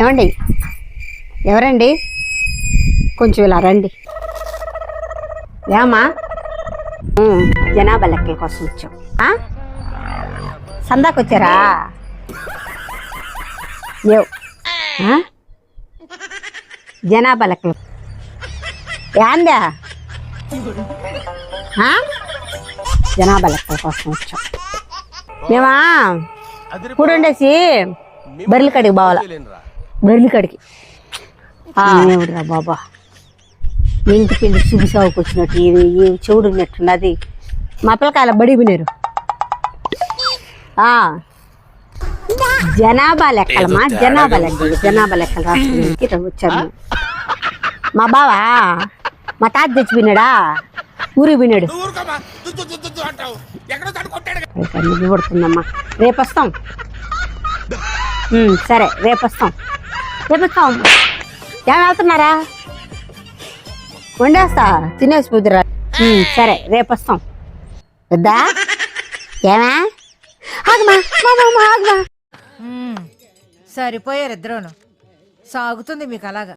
ఏమండి? ఎవరండి? కొంచెం ఇలా రండి. ఏమా? జనాభా లెక్కల కోసం వచ్చాం? సందాకి వచ్చారా లేవు? జనాభా లెక్కలు ఏందా? జనాభా లెక్కల కోసం వచ్చాం. మేమా? కూడండేసి బర్రెల కడికి పోవాలా. బర్రెల కడికి దేవుడురా బాబా. ఇంటి పిండి శుభ సాగుకు వచ్చినట్టు ఈ ఈ చెవుడు ఉన్నట్టున్నది మా పిల్లకాయల బడి వినేరు. ఆ. జనాభా లెక్కలమ్మా జనాభా లెక్కలు జనాభా లెక్కలు ఇక్కడ వచ్చాము మా బావా మా తాత కొట్టాడు కదా. రేపు అన్ని పడుతుందమ్మా రేపు వస్తాం సరే రేపు వస్తాం రేపు వస్తాం ఏమి వెళ్తున్నారా వండేస్తా తినేసి పోతురా సరే రేపు వస్తాం వద్దా? ఏమా? ఆగమా ఆగమా. సరిపోయారు ఇద్దరును. సాగుతుంది మీకు అలాగా.